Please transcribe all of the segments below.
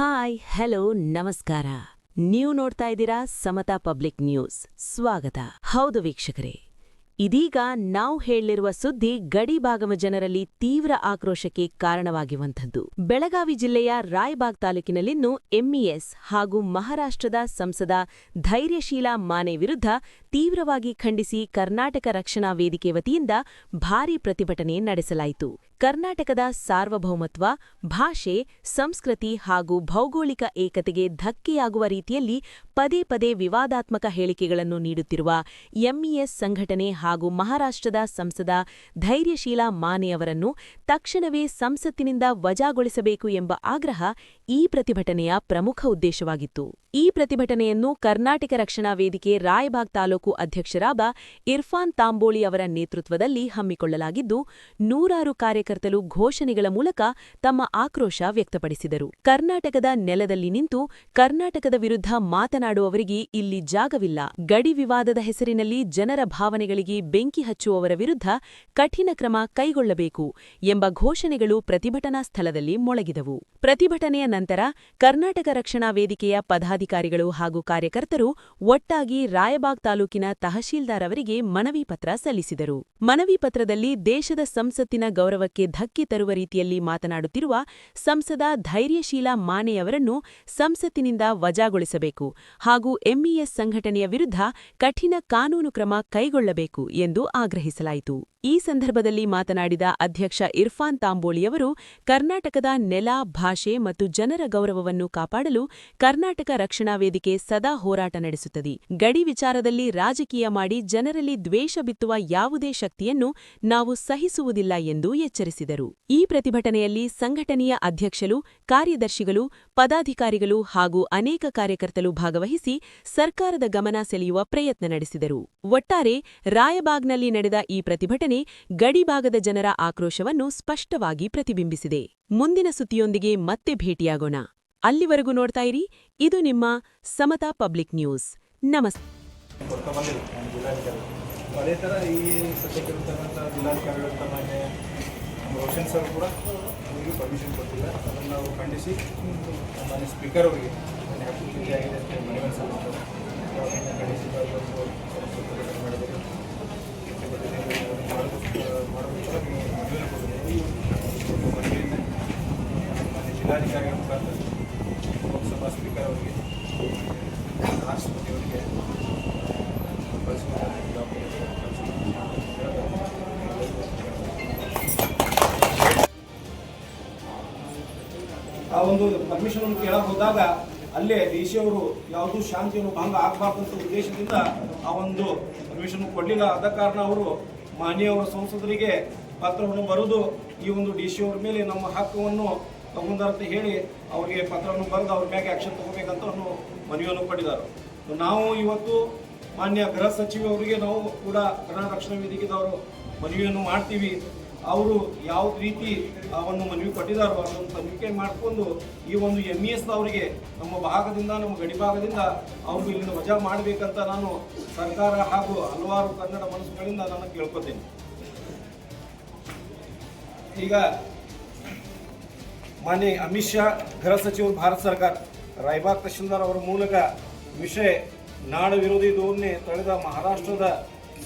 Hi hello ನಮಸ್ಕಾರ. ನೀವು ನೋಡ್ತಾ ಇದ್ದೀರಾ ಸಮತಾ ಪಬ್ಲಿಕ್ ನ್ಯೂಸ್. ಸ್ವಾಗತ. ಹೌದು ವೀಕ್ಷಕರೇ ಇದೀಗ ನಾವು ಹೇಳಿರುವ ಸುದ್ದಿ ಗಡಿಭಾಗಮ ಜನರಲ್ಲಿ ತೀವ್ರ ಆಕ್ರೋಶಕ್ಕೆ ಕಾರಣವಾಗಿರುವಂಥದ್ದು. ಬೆಳಗಾವಿ ಜಿಲ್ಲೆಯ ರಾಯಬಾಗ್ ತಾಲೂಕಿನಲ್ಲಿನ್ನು ಎಂಇಎಸ್ ಹಾಗೂ ಮಹಾರಾಷ್ಟ್ರದ ಸಂಸದ ಧೈರ್ಯಶೀಲ ಮಾನೆ ವಿರುದ್ಧ ತೀವ್ರವಾಗಿ ಖಂಡಿಸಿ ಕರ್ನಾಟಕ ರಕ್ಷಣಾ ವೇದಿಕೆ ವತಿಯಿಂದ ಭಾರೀ ಪ್ರತಿಭಟನೆ ನಡೆಸಲಾಯಿತು. ಕರ್ನಾಟಕದ ಸಾರ್ವಭೌಮತ್ವ, ಭಾಷೆ, ಸಂಸ್ಕೃತಿ ಹಾಗೂ ಭೌಗೋಳಿಕ ಏಕತೆಗೆ ಧಕ್ಕೆಯಾಗುವ ರೀತಿಯಲ್ಲಿ ಪದೇ ಪದೇ ವಿವಾದಾತ್ಮಕ ಹೇಳಿಕೆಗಳನ್ನು ನೀಡುತ್ತಿರುವ ಎಂಇಎಸ್ ಸಂಘಟನೆ ಹಾಗೂ ಮಹಾರಾಷ್ಟ್ರದ ಸಂಸದ ಧೈರ್ಯಶೀಲ ಮಾನೆಯವರನ್ನು ತಕ್ಷಣವೇ ಸಂಸತ್ತಿನಿಂದ ವಜಾಗೊಳಿಸಬೇಕು ಎಂಬ ಆಗ್ರಹ ಈ ಪ್ರತಿಭಟನೆಯ ಪ್ರಮುಖ ಉದ್ದೇಶವಾಗಿತ್ತು. ಈ ಪ್ರತಿಭಟನೆಯನ್ನು ಕರ್ನಾಟಕ ರಕ್ಷಣಾ ವೇದಿಕೆ ರಾಯಬಾಗ್ ತಾಲೂಕು ಅಧ್ಯಕ್ಷರಾದ ಇರ್ಫಾನ್ ತಾಂಬೋಳಿ ಅವರ ನೇತೃತ್ವದಲ್ಲಿ ಹಮ್ಮಿಕೊಳ್ಳಲಾಗಿದ್ದು, ನೂರಾರು ಕಾರ್ಯಕರ್ತರು ಘೋಷಣೆಗಳ ಮೂಲಕ ತಮ್ಮ ಆಕ್ರೋಶ ವ್ಯಕ್ತಪಡಿಸಿದರು. ಕರ್ನಾಟಕದ ನೆಲದಲ್ಲಿ ನಿಂತು ಕರ್ನಾಟಕದ ವಿರುದ್ಧ ಮಾತನಾಡುವವರಿಗೆ ಇಲ್ಲಿ ಜಾಗವಿಲ್ಲ. ಗಡಿ ವಿವಾದದ ಹೆಸರಿನಲ್ಲಿ ಜನರ ಭಾವನೆಗಳಿಗೆ ಬೆಂಕಿ ಹಚ್ಚುವವರ ವಿರುದ್ಧ ಕಠಿಣ ಕ್ರಮ ಕೈಗೊಳ್ಳಬೇಕು ಎಂಬ ಘೋಷಣೆಗಳು ಪ್ರತಿಭಟನಾ ಸ್ಥಳದಲ್ಲಿ ಮೊಳಗಿದವು. ಪ್ರತಿಭಟನೆಯ ನಂತರ ಕರ್ನಾಟಕ ರಕ್ಷಣಾ ವೇದಿಕೆಯ ಪದಾಧಿಕಾರಿಗಳು ಹಾಗೂ ಕಾರ್ಯಕರ್ತರು ಒಟ್ಟಾಗಿ ರಾಯಬಾಗ್ ತಾಲೂಕಿನ ತಹಶೀಲ್ದಾರ್ ಅವರಿಗೆ ಮನವಿ ಪತ್ರ ಸಲ್ಲಿಸಿದರು. ಮನವಿ ಪತ್ರದಲ್ಲಿ ದೇಶದ ಸಂಸತ್ತಿನ ಗೌರವಕ್ಕೆ ಧಕ್ಕೆ ತರುವ ರೀತಿಯಲ್ಲಿ ಮಾತನಾಡುತ್ತಿರುವ ಸಂಸದ ಧೈರ್ಯಶೀಲ ಮಾನೆಯವರನ್ನು ಸಂಸತ್ತಿನಿಂದ ವಜಾಗೊಳಿಸಬೇಕು ಹಾಗೂ ಎಂಇಎಸ್ ಸಂಘಟನೆಯ ವಿರುದ್ಧ ಕಠಿಣ ಕಾನೂನು ಕ್ರಮ ಕೈಗೊಳ್ಳಬೇಕು ಎಂದು ಆಗ್ರಹಿಸಲಾಯಿತು. ಈ ಸಂದರ್ಭದಲ್ಲಿ ಮಾತನಾಡಿದ ಅಧ್ಯಕ್ಷ ಇರ್ಫಾನ್ ತಾಂಬೋಳಿಯವರು ಕರ್ನಾಟಕದ ನೆಲ, ಭಾಷೆ ಮತ್ತು ಜನರ ಗೌರವವನ್ನು ಕಾಪಾಡಲು ಕರ್ನಾಟಕ ರಕ್ಷಣಾ ವೇದಿಕೆ ಸದಾ ಹೋರಾಟ ನಡೆಸುತ್ತದೆ. ಗಡಿ ವಿಚಾರದಲ್ಲಿ ರಾಜಕೀಯ ಮಾಡಿ ಜನರಲ್ಲಿ ದ್ವೇಷ ಬಿತ್ತುವ ಯಾವುದೇ ಶಕ್ತಿಯನ್ನು ನಾವು ಸಹಿಸುವುದಿಲ್ಲ ಎಂದು ಎಚ್ಚರಿಸಿದರು. ಈ ಪ್ರತಿಭಟನೆಯಲ್ಲಿ ಸಂಘಟನೆಯ ಅಧ್ಯಕ್ಷರು, ಕಾರ್ಯದರ್ಶಿಗಳು, ಪದಾಧಿಕಾರಿಗಳು ಹಾಗೂ ಅನೇಕ ಕಾರ್ಯಕರ್ತರು ಭಾಗವಹಿಸಿ ಸರ್ಕಾರದ ಗಮನ ಸೆಳೆಯುವ ಪ್ರಯತ್ನ ನಡೆಸಿದರು. ಒಟ್ಟಾರೆ ರಾಯಬಾಗ್ನಲ್ಲಿ ನಡೆದ ಈ ಪ್ರತಿಭಟನೆ ಗಡಿಭಾಗದ ಜನರ ಆಕ್ರೋಶವನ್ನು ಸ್ಪಷ್ಟವಾಗಿ ಪ್ರತಿಬಿಂಬಿಸಿದೆ. ಮುಂದಿನ ಸುದ್ದಿಯೊಂದಿಗೆ ಮತ್ತೆ ಭೇಟಿಯಾಗೋಣ. ಅಲ್ಲಿವರೆಗೂ ನೋಡ್ತಾ ಇರಿ, ಇದು ನಿಮ್ಮ ಸಮತಾ ಪಬ್ಲಿಕ್ ನ್ಯೂಸ್. ನಮಸ್ತೆ ಅದೇ ಥರ ಈ ಸದ್ಯಕ್ಕಿರ್ತಕ್ಕಂಥ ಜಿಲ್ಲಾಧಿಕಾರಿಗಳ ತಮಗೆ ರೋಷನ್ ಸರ್ ಕೂಡ ಅವರಿಗೆ ಪರ್ಮಿಷನ್ ಕೊಟ್ಟಿಲ್ಲ. ಅದನ್ನು ನಾವು ಖಂಡಿಸಿ ಮನೆ ಸ್ಪೀಕರ್ ಅವರಿಗೆ ಆಗಿದೆ ಮನವಿ ಸಲ್ಲಿಸ್ತಾರೆ ಖಂಡಿಸಿ. ಇವತ್ತು ಪ್ರತಿಭಟನೆ ಮಾಡಿದರೆ ಪ್ರತಿಭಟನೆ ಮಾಡೋದು- ಮಾಡೋದಕ್ಕೋಸ್ಕರ ನೀವು ಮನವಿಯನ್ನು ಕೊಟ್ಟಿದ್ದೀವಿ. ಈ ಮನವಿಯನ್ನು ಮಾನ್ಯ ಆ ಒಂದು ಪರ್ಮಿಷನ್ ಅನ್ನು ಕೇಳಕ್ ಹೋದಾಗ ಅಲ್ಲೇ ದೇಶಿಯವರು ಯಾವುದೂ ಶಾಂತಿಯನ್ನು ಭಂಗ ಆಗಬಾರ್ದಂತ ಉದ್ದೇಶದಿಂದ ಆ ಒಂದು ಪರ್ಮಿಷನ್ ಕೊಡಲಿಲ್ಲ. ಆದ ಕಾರಣ ಅವರು ಮಾನ್ಯವರ ಸಂಸದರಿಗೆ ಪತ್ರವನ್ನು ಬರೆದು ಈ ಒಂದು ಡಿ ಸಿ ಅವ್ರ ಮೇಲೆ ನಮ್ಮ ಹಕ್ಕವನ್ನು ತಗೊಂಡಾರಂತ ಹೇಳಿ ಅವರಿಗೆ ಪತ್ರವನ್ನು ಬರೆದು ಅವ್ರ ಮ್ಯಾಗೆ ಆಕ್ಷನ್ ತಗೋಬೇಕಂತ ಮನವಿಯನ್ನು ಪಡೆದರು ನಾವು ಇವತ್ತು ಮಾನ್ಯ ಗೃಹ ಸಚಿವ ಅವರಿಗೆ ನಾವು ಕೂಡ ಗೃಹ ರಕ್ಷಣಾ ವೇದಿಕೆದವರು ಮನವಿಯನ್ನು ಮಾಡ್ತೀವಿ. ಅವರು ಯಾವ ರೀತಿ ಒಂದು ಮನವಿ ಕೊಟ್ಟಿದ್ದಾರೋ ಅದನ್ನು ತನಿಖೆ ಮಾಡಿಕೊಂಡು ಈ ಒಂದು ಎಂ ಇ ಎಸ್ ಅವರಿಗೆ ನಮ್ಮ ಭಾಗದಿಂದ, ನಮ್ಮ ಗಡಿ ಭಾಗದಿಂದ ಅವರು ಇಲ್ಲಿಂದ ವಜಾ ಮಾಡಬೇಕಂತ ನಾನು ಸರ್ಕಾರ ಹಾಗೂ ಹಲವಾರು ಕನ್ನಡ ಮನಸ್ಸುಗಳಿಂದ ನಾನು ಕೇಳ್ಕೊತೇನೆ. ಈಗ ಮಾನ್ಯ ಅಮಿತ್ ಶಾ, ಗೃಹ ಸಚಿವರು ಭಾರತ ಸರ್ಕಾರ, ರಾಯ್ಬಾಗ್ ತಹಶೀಲ್ದಾರ್ ಅವರ ಮೂಲಕ ವಿಷಯ ನಾಡ ವಿರೋಧಿ ಧೋರಣೆ ತಳೆದ ಮಹಾರಾಷ್ಟ್ರದ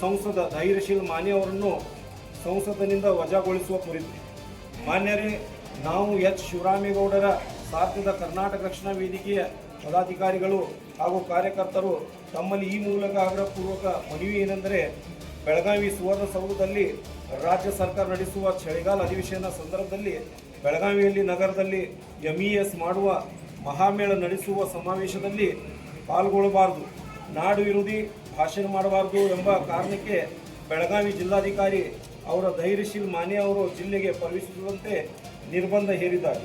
ಸಂಸದ ಧೈರ್ಯಶೀಲ್ ಮಾನ್ಯ ಅವರನ್ನು ಸಂಸತ್ತಿನಿಂದ ವಜಾಗೊಳಿಸುವ ಕುರಿತು. ಮಾನ್ಯರೇ, ನಾವು ಎಚ್. ಶಿವರಾಮೇಗೌಡರ ಸಾಧ್ಯದ ಕರ್ನಾಟಕ ರಕ್ಷಣಾ ವೇದಿಕೆಯ ಪದಾಧಿಕಾರಿಗಳು ಹಾಗೂ ಕಾರ್ಯಕರ್ತರು ತಮ್ಮಲ್ಲಿ ಈ ಮೂಲಕ ಆಗ್ರಹಪೂರ್ವಕ ಮನವಿ ಏನೆಂದರೆ, ಬೆಳಗಾವಿ ಸುವರ್ಣಸೌಧದಲ್ಲಿ ರಾಜ್ಯ ಸರ್ಕಾರ ನಡೆಸುವ ಚಳಿಗಾಲ ಅಧಿವೇಶನ ಸಂದರ್ಭದಲ್ಲಿ ಬೆಳಗಾವಿಯಲ್ಲಿ ನಗರದಲ್ಲಿ ಎಂಇಎಸ್ ಮಾಡುವ ಮಹಾಮೇಳ ನಡೆಸುವ ಸಮಾವೇಶದಲ್ಲಿ ಪಾಲ್ಗೊಳ್ಳಬಾರದು, ನಾಡು ವಿರೋಧಿ ಭಾಷಣ ಮಾಡಬಾರದು ಎಂಬ ಕಾರಣಕ್ಕೆ ಬೆಳಗಾವಿ ಜಿಲ್ಲಾಧಿಕಾರಿ ಅವರ ಧೈರ್ಯಶೀಲ್ ಮಾನ್ಯ ಅವರು ಜಿಲ್ಲೆಗೆ ಪ್ರವೇಶಿಸುವಂತೆ ನಿರ್ಬಂಧ ಹೇರಿದ್ದಾರೆ.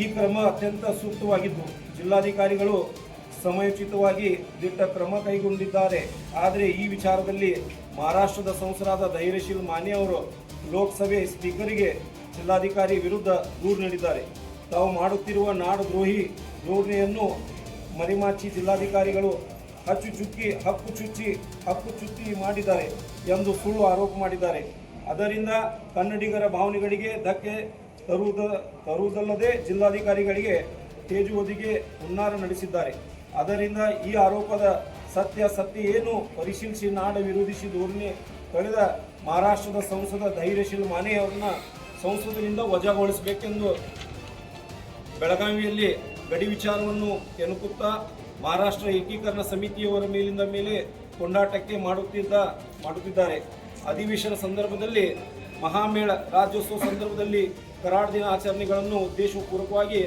ಈ ಕ್ರಮ ಅತ್ಯಂತ ಸೂಕ್ತವಾಗಿದ್ದು, ಜಿಲ್ಲಾಧಿಕಾರಿಗಳು ಸಮಯೋಚಿತವಾಗಿ ದಿಟ್ಟ ಕ್ರಮ ಕೈಗೊಂಡಿದ್ದಾರೆ. ಆದರೆ ಈ ವಿಚಾರದಲ್ಲಿ ಮಹಾರಾಷ್ಟ್ರದ ಸಂಸರಾದ ಧೈರ್ಯಶೀಲ್ ಮಾನ್ಯ ಅವರು ಲೋಕಸಭೆ ಸ್ಪೀಕರ್ಗೆ ಜಿಲ್ಲಾಧಿಕಾರಿ ವಿರುದ್ಧ ದೂರು ನೀಡಿದ್ದಾರೆ. ತಾವು ಮಾಡುತ್ತಿರುವ ನಾಡದ್ರೋಹಿ ಧೋರಣೆಯನ್ನು ಮರಿಮಾಚಿ ಜಿಲ್ಲಾಧಿಕಾರಿಗಳು ಹಚ್ಚು ಚುಕ್ಕಿ ಹಕ್ಕು ಚುಚ್ಚಿ ಹಕ್ಕು ಚುಚ್ಚಿ ಮಾಡಿದ್ದಾರೆ ಎಂದು ಸುಳ್ಳು ಆರೋಪ ಮಾಡಿದ್ದಾರೆ. ಅದರಿಂದ ಕನ್ನಡಿಗರ ಭಾವನೆಗಳಿಗೆ ಧಕ್ಕೆ ತರುವುದ ತರುವುದಲ್ಲದೆ ಜಿಲ್ಲಾಧಿಕಾರಿಗಳಿಗೆ ತೇಜು ತೇಜುವದಿಗೆ ಹುನ್ನಾರ ನಡೆಸಿದ್ದಾರೆ. ಅದರಿಂದ ಈ ಆರೋಪದ ಸತ್ಯ ಸತ್ಯ ಏನು ಪರಿಶೀಲಿಸಿ ನಾಡ ವಿರೋಧಿಸಿ ಧೋರಣೆ ಕಳೆದ ಮಹಾರಾಷ್ಟ್ರದ ಸಂಸದ ಧೈರ್ಯಶೀಲ ಮಾನೆ ಅವರನ್ನ ಸಂಸದರಿಂದ ವಜಾಗೊಳಿಸಬೇಕೆಂದು ಬೆಳಗಾವಿಯಲ್ಲಿ ಗಡಿ ವಿಚಾರವನ್ನು ಕೆಣಕುತ್ತಾ ಮಹಾರಾಷ್ಟ್ರ ಏಕೀಕರಣ ಸಮಿತಿಯವರ ಮೇಲಿಂದ ಮೇಲೆ ಕೊಂಡಾಟಕ್ಕೆ ಮಾಡುತ್ತಿದ್ದ ಮಾಡುತ್ತಿದ್ದಾರೆ. ಅಧಿವೇಶನ ಸಂದರ್ಭದಲ್ಲಿ ಮಹಾಮೇಳ ರಾಜ್ಯೋತ್ಸವ ಸಂದರ್ಭದಲ್ಲಿ ಕರಾಡ ದಿನ ಆಚರಣೆಗಳನ್ನು ಉದ್ದೇಶಪೂರ್ವಕವಾಗಿ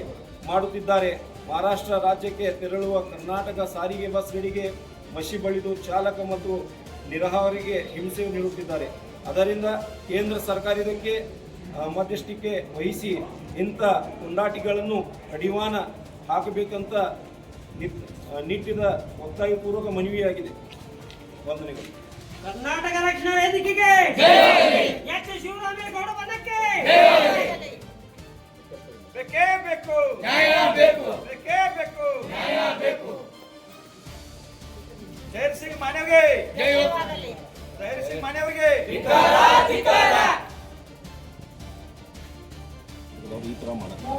ಮಾಡುತ್ತಿದ್ದಾರೆ. ಮಹಾರಾಷ್ಟ್ರ ರಾಜ್ಯಕ್ಕೆ ತೆರಳುವ ಕರ್ನಾಟಕ ಸಾರಿಗೆ ಬಸ್ಗಳಿಗೆ ಮಸಿ ಬಳಿದು ಚಾಲಕ ಮತ್ತು ನಿರಹಾವರಿಗೆ ಹಿಂಸೆ ನೀಡುತ್ತಿದ್ದಾರೆ. ಅದರಿಂದ ಕೇಂದ್ರ ಸರ್ಕಾರ ಇದಕ್ಕೆ ಮಧ್ಯಸ್ಥಿಕೆ ವಹಿಸಿ ಇಂಥ ಕುಂಡಾಟಿಗಳನ್ನು ಅಡಿವಾನ ಹಾಕಬೇಕಂತ ನಿಟ್ಟಿನ ಒತ್ತಾಯಪೂರ್ವಕ ಮನವಿಯಾಗಿದೆ. ವಂದನೆಗಳು. ಕರ್ನಾಟಕ ರಕ್ಷಣಾ ವೇದಿಕೆಗೆ ಎಚ್ ಶಿವರಾಮೇಗೌಡ ಬಣಕ್ಕೆ ಬೇಕೇ ಬೇಕು. ಬೇಕೇ. ಬೇಕು ಜೈರ್ ಸಿಂಗ್ ಮಾನವ್ಗೆ ಜೈರ್ ಸಿಂಗ್ ಮಾನವ್ಗೆ ಅವ್ರು ಈ ಥರ ಮಾಡ್ತಾರೆ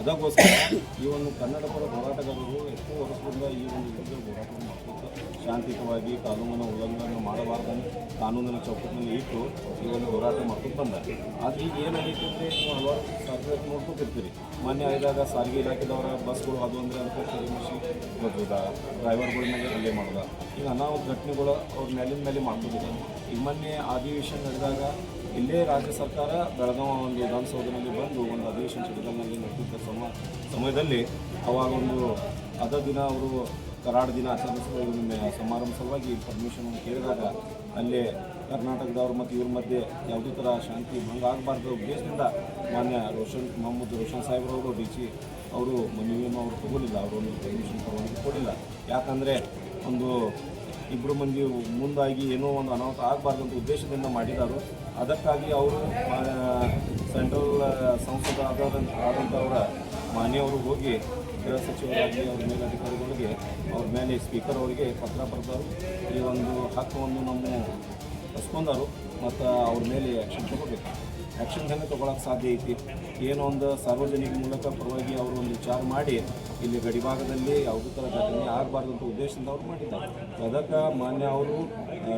ಅದಕ್ಕೋಸ್ಕರ ಈ ಒಂದು ಕನ್ನಡ ಪರ ಹೋರಾಟಗಾರರು ಎಷ್ಟೋ ವರ್ಷದಿಂದ ಈ ಒಂದು ಹೋರಾಟ ಮಾಡ್ಕೊತ ಶಾಂತಿಯುತವಾಗಿ ಮಾಡಬಾರ್ದನ್ನು ಕಾನೂನಿನ ಚೌಕಟ್ಟಿನಲ್ಲಿ ಇಟ್ಟು ಈ ಒಂದು ಹೋರಾಟ ಮಾಡ್ಕೊಂಡು ಬಂದ ಆದರೆ ಈಗ ಏನಾಗೈತೆ ಅಂದರೆ ನೀವು ಹಲವಾರು ಸಾರ್ವಜನಿಕ ನೋಡ್ಕೊತಿರ್ತೀರಿ. ಮೊನ್ನೆ ಆಯ್ದಾಗ ಸಾರಿಗೆ ಇಲಾಖೆದವರ ಬಸ್ಗಳು ಅದು ಅಂದರೆ ಅಂತ ಕಡಿಮಿಸಿ ಬರ್ತದ ಡ್ರೈವರ್ಗಳ ಮೇಲೆ ಹಲ್ಲೆ ಮಾಡೋದ? ಈಗ ಅನಾಹುತ ಘಟನೆಗಳು ಅವ್ರ ಮೇಲಿನ ಮೇಲೆ ಮಾಡ್ಕೊಂಡಿದ್ದಾರೆ ಈಗ ಮೊನ್ನೆ ಅಧಿವೇಶನ ನಡೆದಾಗ ಇಲ್ಲೇ ರಾಜ್ಯ ಸರ್ಕಾರ ಬೆಳಗಾವಿ ಒಂದು ವಿಧಾನಸೌಧದಲ್ಲಿ ಬಂದು ಒಂದು ಅಧಿವೇಶನ ನಡೆದಿದ್ದ ಸಮ, ಸಮಯದಲ್ಲಿ ಅವಾಗ ಒಂದು ಅದ ದಿನ ಅವರು ಕರಾಡ ದಿನ ಮೆ- ಸಮಾರಂಭ ಸಲುವಾಗಿ ಪರ್ಮಿಷನ್ ಕೇಳಿದಾಗ ಅಲ್ಲೇ ಕರ್ನಾಟಕದವ್ರು ಮತ್ತು ಇವ್ರ ಮಧ್ಯೆ ಯಾವುದೇ ಥರ ಶಾಂತಿ ಭಂಗ ಆಗಬಾರ್ದು ಉದ್ದೇಶದಿಂದ ಮಾನ್ಯ ರೋಷನ್, ಮೊಹಮ್ಮದ್ ರೋಷನ್ ಸಾಹೇಬ್ರವರು ಡಿ ಸಿ ಅವರು ಮನವಿಯನ್ನು ಅವರು ತಗೊಳ್ಳಿಲ್ಲ ಅವರು ಒಂದು ಪರ್ಮಿಷನ್ ಪರವಾಗಿ ಕೊಡಲಿಲ್ಲ. ಯಾಕಂದರೆ ಒಂದು ಇಬ್ಬರು ಮಂದಿ ಮುಂದಾಗಿ ಏನೋ ಒಂದು ಅನಾಹುತ ಆಗಬಾರ್ದು ಅಂತ ಉದ್ದೇಶದಿಂದ ಮಾಡಿದರು. ಅದಕ್ಕಾಗಿ ಅವರು ಸೆಂಟ್ರಲ್ ಸಂಸದ ಆದಂಥ ಆದಂಥವರ ಮಾನ್ಯವರು ಹೋಗಿ ಗೃಹ ಸಚಿವರಾಗಿ ಅವ್ರ ಮೇಲಧಿಕಾರಿಗಳಿಗೆ, ಅವ್ರ ಮೇಲೆ ಸ್ಪೀಕರ್ ಅವರಿಗೆ ಪತ್ರ ಬರೆದರು. ಈ ಒಂದು ಹಕ್ಕನ್ನು ನಮ್ಮ ಹಚ್ಕೊಂಡರು ಮತ್ತು ಅವ್ರ ಮೇಲೆ ಆ್ಯಕ್ಷನ್ ತಗೋಬೇಕು. ಆ್ಯಕ್ಷನ್ ಹೆಂಗೆ ತೊಗೊಳಕ್ಕೆ ಸಾಧ್ಯ ಐತಿ. ಏನೋ ಒಂದು ಸಾರ್ವಜನಿಕ ಮೂಲಕ ಪರವಾಗಿ ಅವರು ಒಂದು ವಿಚಾರ ಮಾಡಿ ಇಲ್ಲಿ ಗಡಿಭಾಗದಲ್ಲಿ ಯಾವುದೇ ಥರ ಘಟನೆ ಆಗಬಾರ್ದು ಅಂತ ಉದ್ದೇಶದಿಂದ ಅವ್ರು ಮಾಡಿದ್ದಾರೆ. ಅದಕ್ಕೆ ಮಾನ್ಯ ಅವರು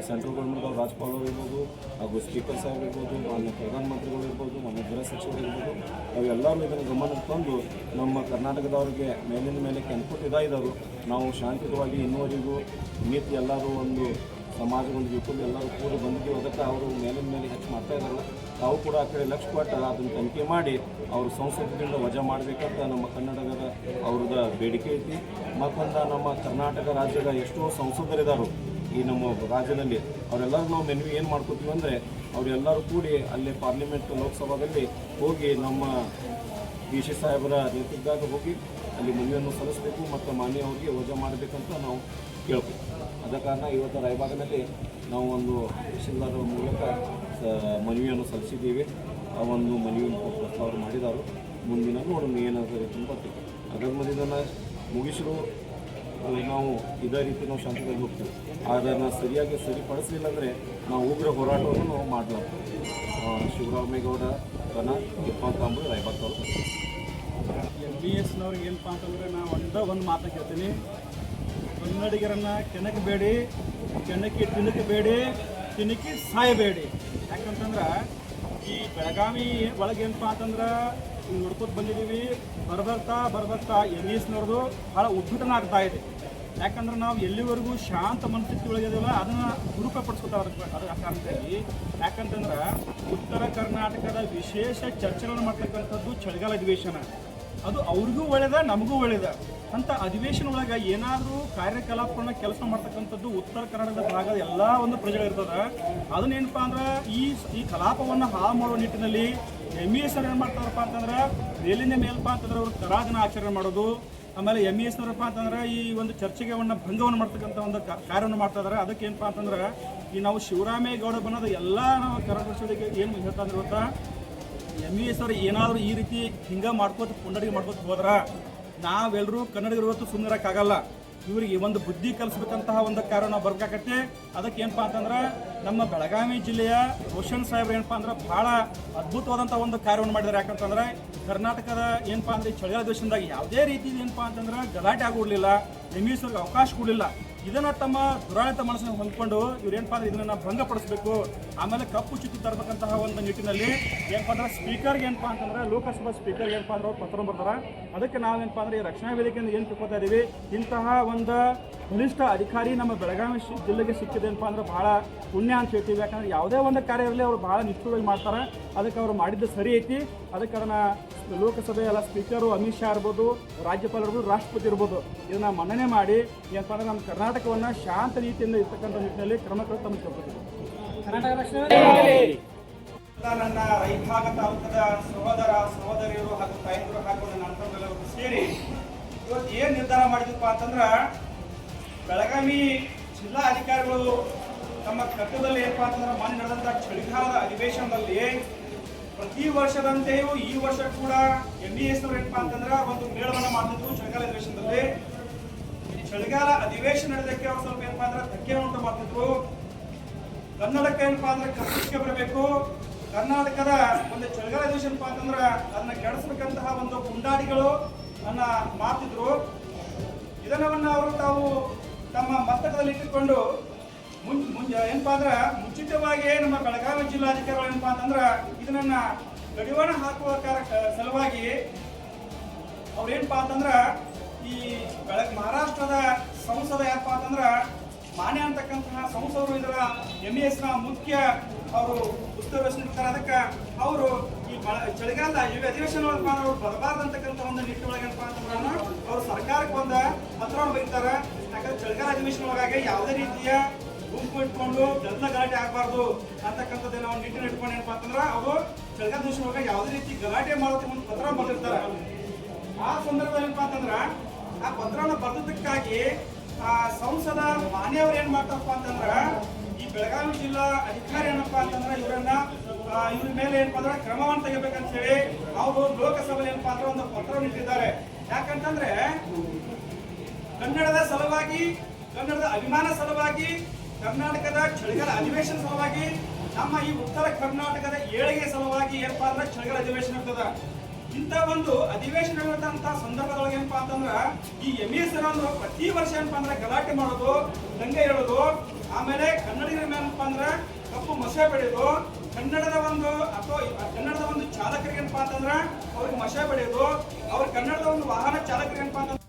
ಸೆಂಟ್ರಲ್ ಗೌರ್ಮೆಂಟ್ ಅವರು ಅವರು ಇರ್ಬೋದು ಹಾಗೂ ಸ್ಪೀಕರ್ ಸಾಹೇಬ್ ಇರ್ಬೋದು ಮಾನ್ಯ ಪ್ರಧಾನಮಂತ್ರಿಗಳು ಇರ್ಬೋದು ಮಾನ್ಯ ಗೃಹ ಸಚಿವರು ಇರ್ಬೋದು ಅವೆಲ್ಲರೂ ಇದನ್ನು ಗಮನಕ್ಕೆ ತಂದು ನಮ್ಮ ಕರ್ನಾಟಕದವ್ರಿಗೆ ಮೇಲಿನ ಮೇಲೆ ಕೆನ್ಕೊಟ್ಟು ಇದಾಯಿದರು ನಾವು ಶಾಂತಿಯುತವಾಗಿ ಇನ್ನುವರೆಗೂ ನೀತಿ ಎಲ್ಲರೂ ಒಂದು ಸಮಾಜ ಒಂದು ಎಲ್ಲರೂ ಕೂಡ ಬಂದಿದ್ದೀವಿ. ಅದಕ್ಕೆ ಅವರು ಮೇಲಿನ ಮೇಲೆ ಹೆಚ್ಚು ಮಾಡ್ತಾ ಇದ್ದಾರೆ. ತಾವು ಕೂಡ ಆ ಕಡೆ ಲಕ್ಷ ಕೊಟ್ಟು ಅದನ್ನು ತನಿಖೆ ಮಾಡಿ ಅವರು ಸಂಸದದಿಂದ ವಜಾ ಮಾಡಬೇಕಂತ ನಮ್ಮ ಕನ್ನಡದ ಅವ್ರದ ಬೇಡಿಕೆ ಐತಿ. ಮತ್ತೊಂದು ನಮ್ಮ ಕರ್ನಾಟಕ ರಾಜ್ಯದ ಎಷ್ಟೋ ಸಂಸದರಿದ್ದಾರೆ ಈ ನಮ್ಮ ರಾಜ್ಯದಲ್ಲಿ ಅವರೆಲ್ಲರೂ ನಾವು ಮೆನ್ವಿ ಏನು ಮಾಡ್ಕೋತೀವಿ ಅಂದರೆ ಅವರೆಲ್ಲರೂ ಕೂಡಿ ಅಲ್ಲಿ ಪಾರ್ಲಿಮೆಂಟ್ ಲೋಕಸಭಾದಲ್ಲಿ ಹೋಗಿ ನಮ್ಮ ಡಿ ಸಿ ಸಾಹೇಬರ ನೇತೃತ್ವದಾಗ ಹೋಗಿ ಅಲ್ಲಿ ಮನವಿಯನ್ನು ಸಲ್ಲಿಸಬೇಕು, ಮತ್ತು ಮಾನ್ಯ ಅವರಿಗೆ ವಜಾ ಮಾಡಬೇಕಂತ ನಾವು ಕೇಳ್ಬೋದು ಅದ ಕಾರಣ ಇವತ್ತು ರಾಯಭಾಗದಲ್ಲಿ ನಾವು ಒಂದು ತಹಶೀಲ್ದಾರ್ ಮೂಲಕ ಮನವಿಯನ್ನು ಸಲ್ಲಿಸಿದ್ದೀವಿ. ಆ ಒಂದು ಮನವಿಯನ್ನು ಪ್ರಸ್ತಾವ ಮಾಡಿದರು. ಮುಂದಿನ ನೋಡೋಣ ಏನಾದರೂ ತುಂಬ ಅದರ ಮಧ್ಯದನ್ನು ಮುಗಿಸಲು ನಾವು ಇದೇ ರೀತಿ ನಾವು ಶಾಂತಿಗಾಗಿ ಹೋಗ್ತೀವಿ. ಅದನ್ನು ಸರಿಯಾಗಿ ಸರಿಪಡಿಸಲಿಲ್ಲ ಅಂದರೆ ನಾವು ಉಗ್ರ ಹೋರಾಟವನ್ನು ನಾವು ಮಾಡಲಾಗ್ತದೆ ಶಿವರಾಮೇಗೌಡ ಕನ ಇಪ್ಪತ್ತಾಂಬರು ರಾಯಬಾಗ್ ತಾಲೂಕು ಎಂ ಬಿ ಎಸ್ನವ್ರಿಗೆ ಏನಪ್ಪ ಅಂತಂದರೆ ನಾವು ಒಂದ ಒಂದು ಮಾತು ಕೇಳ್ತೀನಿ. ಕನ್ನಡಿಗರನ್ನು ಕೆಣಕಬೇಡಿ, ಕೆಣಕಿ ತಿಣಕಬೇಡಿ ತಿಣಕಿ ಸಾಯಬೇಡಿ. ಯಾಕಂತಂದ್ರೆ ಈ ಬೆಳಗಾವಿ ಒಳಗೆ ಏನಪ್ಪ ಅಂತಂದ್ರೆ ನೋಡ್ಕೊತ ಬಂದಿದ್ದೀವಿ ಬರ್ಬರ್ತಾ ಬರ್ಬರ್ತಾ ಎಂ ಇ ಎಸ್ನವ್ರದ್ದು ಭಾಳ ಉದ್ಘಾಟನೆ ಆಗ್ತಾ ಇದೆ. ಯಾಕಂದ್ರೆ ನಾವು ಎಲ್ಲಿವರೆಗೂ ಶಾಂತ ಮನಸ್ಥಿತಿ ಒಳಗಿದೆಯಲ್ಲ ಅದನ್ನ ದುರುಪಪಡಿಸ್ಕೊತಾರೆ ಯಾಕಂತ ಕಾರಣದಲ್ಲಿ. ಯಾಕಂತಂದ್ರೆ ಉತ್ತರ ಕರ್ನಾಟಕದ ವಿಶೇಷ ಚರ್ಚೆಗಳನ್ನು ಮಾಡ್ತಕ್ಕಂಥದ್ದು ಚಳಿಗಾಲ ಅಧಿವೇಶನ. ಅದು ಅವ್ರಿಗೂ ಒಳ್ಳೇದ, ನಮಗೂ ಒಳ್ಳೇದ. ಅಂತ ಅಧಿವೇಶನ ಒಳಗೆ ಏನಾದರೂ ಕಾರ್ಯಕಲಾಪಗಳನ್ನ ಕೆಲಸ ಮಾಡ್ತಕ್ಕಂಥದ್ದು ಉತ್ತರ ಕನ್ನಡದ ಭಾಗದ ಎಲ್ಲ ಒಂದು ಪ್ರಜೆಗಳು ಇರ್ತದ. ಅದನ್ನೇನಪ್ಪ ಅಂದ್ರೆ ಈ ಈ ಕಲಾಪವನ್ನು ಹಾಳು ಮಾಡುವ ನಿಟ್ಟಿನಲ್ಲಿ ಎಂ ಇ ಎಸ್ ಏನು ಮಾಡ್ತಾರಪ್ಪ ಅಂತಂದ್ರೆ ಮೇಲಿನ ಮೇಲ್ಪ ಅಂತಂದ್ರೆ ಅವರು ತರಾಜನ ಆಚರಣೆ ಮಾಡೋದು. ಆಮೇಲೆ ಎಂ ಇ ಎಸ್ನವರಪ್ಪ ಅಂತಂದ್ರೆ ಈ ಒಂದು ಚರ್ಚೆಗೆ ಒಂದು ಭಂಗವನ್ನು ಮಾಡ್ತಕ್ಕಂಥ ಒಂದು ಕಾರ್ಯವನ್ನು ಮಾಡ್ತಾ ಇದಾರೆ. ಅದಕ್ಕೆ ಏನಪ್ಪ ಅಂತಂದ್ರೆ ಈ ನಾವು ಶಿವರಾಮೇಗೌಡ ಬನ್ನದ ಎಲ್ಲ ನಾವು ಕರ್ನಾಟಕ ಏನು ಹೇಳ್ತಾ ಅಂದ್ರೆ ಗೊತ್ತಾ? ಎಂ ಇ ಎಸ್ ಅವ್ರು ಏನಾದರೂ ಈ ರೀತಿ ಹಿಂಗ ಮಾಡ್ಕೋತ ಪುಂಡರಿಗೆ ಮಾಡ್ಕೋತ ಹೋದ್ರ ನಾವೆಲ್ಲರೂ ಕನ್ನಡಿಗರು ಇವತ್ತು ಸುಂದರಕ್ಕಾಗಲ್ಲ ಇವರಿಗೆ ಒಂದು ಬುದ್ಧಿ ಕಲಿಸ್ಬೇಕಂತಹ ಒಂದು ಕಾರ್ಯ ನಾವು ಅದಕ್ಕೆ ಏನಪ್ಪ ಅಂತಂದ್ರೆ ನಮ್ಮ ಬೆಳಗಾವಿ ಜಿಲ್ಲೆಯ ರೋಷನ್ ಸಾಹೇಬ್ ಏನಪ್ಪಾ ಅಂದ್ರೆ ಬಹಳ ಅದ್ಭುತವಾದಂಥ ಒಂದು ಕಾರ್ಯವನ್ನು ಮಾಡಿದ್ದಾರೆ. ಯಾಕಂತಂದ್ರೆ ಕರ್ನಾಟಕದ ಏನಪ್ಪಾ ಅಂದ್ರೆ ಚಳಿಗಾಲ ದೇಶದಾಗ ಯಾವುದೇ ರೀತಿ ಏನಪ್ಪಾ ಅಂತಂದ್ರೆ ಗಲಾಟೆ ಆಗೋಡ್ಲಿಲ್ಲ ಎಮಿಸೋರ್ಗೆ ಅವಕಾಶ ಕೊಡಲಿಲ್ಲ. ಇದನ್ನ ತಮ್ಮ ದುರಾಳಿತ ಮನಸ್ಸನ್ನು ಹೊಂದ್ಕೊಂಡು ಇವ್ರು ಏನಪ್ಪಾ ಅಂದ್ರೆ ಇದನ್ನ ಭಂಗಪಡಿಸಬೇಕು? ಆಮೇಲೆ ಕಪ್ಪು ಚುಟ್ಟಿ ತರಬೇಕಂತಹ ಒಂದು ನಿಟ್ಟಿನಲ್ಲಿ ಏನಪ್ಪಾ ಅಂದ್ರೆ ಸ್ಪೀಕರ್ಗೆ ಏನಪ್ಪಾ ಅಂತಂದ್ರೆ ಲೋಕಸಭಾ ಸ್ಪೀಕರ್ಗೆ ಏನಪ್ಪಾ ಅಂದ್ರೆ ಅವ್ರು ಪತ್ರ ಬರ್ತಾರ ಅದಕ್ಕೆ ನಾವೇನಪ್ಪಾ ಅಂದ್ರೆ ಈ ರಕ್ಷಣಾ ವೇದಿಕೆಯಿಂದ ಏನು ತಿಳ್ಕೊತಾ ಇದೀವಿ. ಇಂತಹ ಒಂದು ಬಲಿಷ್ಠ ಅಧಿಕಾರಿ ನಮ್ಮ ಬೆಳಗಾವಿ ಶಿ- ಜಿಲ್ಲೆಗೆ ಸಿಕ್ಕಿದೆ ಏನಪ್ಪಾ ಅಂದ್ರೆ ಬಹಳ ಪುಣ್ಯ ಅಂತ ಹೇಳ್ತೀವಿ. ಯಾಕಂದ್ರೆ ಯಾವುದೇ ಒಂದು ಕಾರ್ಯ ಇರಲಿ ಅವ್ರು ಬಹಳ ನಿಷ್ಠುರವಾಗಿ ಮಾಡ್ತಾರೆ. ಅದಕ್ಕೆ ಅವರು ಮಾಡಿದ್ದು ಸರಿ ಐತಿ. ಅದಕ್ಕೆ ಅದನ್ನ ಲೋಕಸಭೆ ಎಲ್ಲ ಸ್ಪೀಕರು ಅಮಿತ್ ಶಾ ಇರ್ಬೋದು ರಾಜ್ಯಪಾಲ ಇರ್ಬೋದು ರಾಷ್ಟ್ರಪತಿ ಇರ್ಬೋದು ಇದನ್ನ ಮನ್ನಣೆ ಮಾಡಿ ಏನಪ್ಪ ಅಂದ್ರೆ ನಮ್ಮ ಕರ್ನಾಟಕವನ್ನ ಶಾಂತ ರೀತಿಯಿಂದ ಇರ್ತಕ್ಕಂಥ ನಿಟ್ಟಿನಲ್ಲಿ ಕ್ರಮಗಳು ತಮ್ಮ ಕರ್ನಾಟಕ ನನ್ನ ರೈತಾಗ ತಾಲೂಕದ ಸಹೋದರ ಸಹೋದರಿಯರು ಹಾಗೂ ತಾಯಂದರು ಹಾಗೂ ನನ್ನ ಸೇರಿ ಇವತ್ತು ಏನು ನಿರ್ಧಾರ ಮಾಡಿದಪ್ಪ ಅಂತಂದ್ರೆ ಬೆಳಗಾವಿ ಜಿಲ್ಲಾ ಅಧಿಕಾರಿಗಳು ತಮ್ಮ ಕರ್ತವ್ಯದಲ್ಲಿ ಏನಪ್ಪಾ ಮೊನ್ನೆ ನಡೆದಂಥ ಚಳಿಗಾಲದ ಅಧಿವೇಶನದಲ್ಲಿ ಪ್ರತಿ ವರ್ಷದಂತೆಯೂ ಈ ವರ್ಷ ಕೂಡ ಎಂ ಬಿ ಎಸ್ ಏನಪ್ಪಾ ಅಂತಂದ್ರೆ ಒಂದು ಮೇಳವನ್ನ ಮಾಡ್ತಿದ್ರು ಚಳಿಗಾಲ ಅಧಿವೇಶನದಲ್ಲಿ. ಚಳಿಗಾಲ ಅಧಿವೇಶನ ನಡೆದಕ್ಕೆ ಅವ್ರು ಸ್ವಲ್ಪ ಏನಪ್ಪಾ ಅಂದ್ರೆ ಧಕ್ಕೆ ಉಂಟು ಮಾಡ್ತಿದ್ರು. ಕನ್ನಡಕ್ಕೆ ಏನಪ್ಪಾ ಅಂದ್ರೆ ಕರ್ನಾಟಕಕ್ಕೆ ಬರಬೇಕು. ಕರ್ನಾಟಕದ ಒಂದು ಚಳಿಗಾಲ ಅಧಿವೇಶನಪ್ಪ ಅಂತಂದ್ರೆ ಅದನ್ನ ಕೆಡಿಸ್ಬೇಕಂತಹ ಒಂದು ಪುಂಡಾಡಿಗಳು ಅನ್ನ ಮಾತಿದ್ರು. ಇದನ್ನವನ್ನ ಅವರು ತಮ್ಮ ಮಸ್ತಕದಲ್ಲಿ ಇಟ್ಟುಕೊಂಡು ಮುಂ ಮುಂಜ ಏನಪ್ಪಾ ಅಂದ್ರೆ ಮುಂಚಿತವಾಗಿ ನಮ್ಮ ಬೆಳಗಾವಿ ಜಿಲ್ಲಾಧಿಕಾರಿಗಳು ಏನಪ್ಪಾ ಅಂತಂದ್ರೆ ಇದನ್ನ ಗಡಿವಾಣ ಹಾಕುವ ಸಲುವಾಗಿ ಅವ್ರೇನಪ್ಪಾ ಅಂತಂದ್ರೆ ಈ ಬೆಳಗ್ ಮಹಾರಾಷ್ಟ್ರದ ಸಂಸದ ಯಾರಪ್ಪ ಅಂತಂದ್ರೆ ಮಾನ್ಯ ಅಂತಕ್ಕಂತಹ ಸಂಸದರು ಇದರ ಎಂ ನ ಮುಖ್ಯ ಅವರು ವಹಿಸಿರ್ತಾರೆ ಅದಕ್ಕೆ ಅವರು ಈ ಚಳಿಗಾಲ ಯುವ ಅಧಿವೇಶನ ಅವರು ಬರಬಾರ್ದಂತಕ್ಕಂಥ ಒಂದು ನಿಟ್ಟಿನೊಳಗೆ ಏನಪ್ಪಾ ಅಂತಂದ್ರೆ ಅವರು ಸರ್ಕಾರಕ್ಕೆ ಒಂದು ಪತ್ರವನ್ನು ಬೈತಾರೆ. ಯಾಕಂದ್ರೆ ಚಳಿಗಾಲ ಅಧಿವೇಶನ ಒಳಗಾಗಿ ಯಾವುದೇ ರೀತಿಯ ಗುಂಪು ಇಟ್ಕೊಂಡು ಗದ್ದಲ ಗಲಾಟೆ ಆಗಬಾರ್ದು ಅಂತಕ್ಕಂಥದ್ದೇನೋ ಒಂದು ನಿಟ್ಟಿನ ಇಟ್ಕೊಂಡು ಏನಪ್ಪಾ ಅಂತಂದ್ರೆ ಅವರು ಚಳಿಗಾಲ ಅಧಿವೇಶನ ಒಳಗೆ ಯಾವುದೇ ರೀತಿ ಗಲಾಟೆ ಮಾಡೋದಕ್ಕೆ ಒಂದು ಪತ್ರ ಬಂದಿರ್ತಾರೆ ಆ ಸಂದರ್ಭದಲ್ಲಿ ಏನಪ್ಪಾ ಅಂತಂದ್ರೆ ಆ ಪತ್ರವನ್ನು ಬರೆದಕ್ಕಾಗಿ ಆ ಸಂಸದ ಮಾನ್ಯವ್ರು ಏನ್ ಮಾಡ್ತಾರಪ್ಪ ಅಂತಂದ್ರೆ ಬೆಳಗಾವಿ ಜಿಲ್ಲಾ ಅಧಿಕಾರಿ ಏನಪ್ಪಾ ಅಂತಂದ್ರೆ ಇವರನ್ನ ಇವ್ರ ಮೇಲೆ ಏನಪ್ಪಾ ಅಂದ್ರೆ ಕ್ರಮವನ್ನು ತೆಗಿಬೇಕಂತ ಹೇಳಿ ಅವರು ಲೋಕಸಭೆ ಏನಪ್ಪಾ ಅಂದ್ರೆ ಒಂದು ಪತ್ರವನ್ನು ಇಟ್ಟಿದ್ದಾರೆ. ಯಾಕಂತಂದ್ರೆ ಕನ್ನಡದ ಸಲುವಾಗಿ, ಕನ್ನಡದ ಅಭಿಮಾನ ಸಲುವಾಗಿ, ಕರ್ನಾಟಕದ ಚಳಿಗಾಲ ಅಧಿವೇಶನ ಸಲುವಾಗಿ, ನಮ್ಮ ಈ ಉತ್ತರ ಕರ್ನಾಟಕದ ಏಳಿಗೆ ಸಲುವಾಗಿ ಏನಪ್ಪಾ ಅಂದ್ರೆ ಚಳಿಗಾಲ ಅಧಿವೇಶನ ಇರ್ತದ. ಇಂಥ ಒಂದು ಅಧಿವೇಶನ ಇರತಕ್ಕಂಥ ಸಂದರ್ಭದೊಳಗೆ ಏನಪ್ಪಾ ಅಂತಂದ್ರ, ಈ ಎಂ ಎಸ್ ಒಂದು ಪ್ರತಿ ವರ್ಷ ಏನಪ್ಪಾ ಅಂದ್ರೆ ಗಲಾಟೆ ಮಾಡೋದು, ದಂಗೆ ಹೇಳೋದು ಆಮೇಲೆ ಕನ್ನಡಿಗರ ಏನಪ್ಪಾ ಅಂದ್ರೆ ಕಪ್ಪು ಮಸೆ ಬೆಳೆಯೋದು, ಕನ್ನಡದ ಒಂದು ಅಥವಾ ಕನ್ನಡದ ಒಂದು ಚಾಲಕರಿಗೆ ಏನಪ್ಪಾ ಅಂತಂದ್ರ ಅವ್ರಿಗೆ ಮಸೆ ಬೆಳೆಯೋದು, ಅವ್ರ ಕನ್ನಡದ ಒಂದು ವಾಹನ ಚಾಲಕರಿಗೆ ಏನಪ್ಪಾ ಅಂತಂದ್ರೆ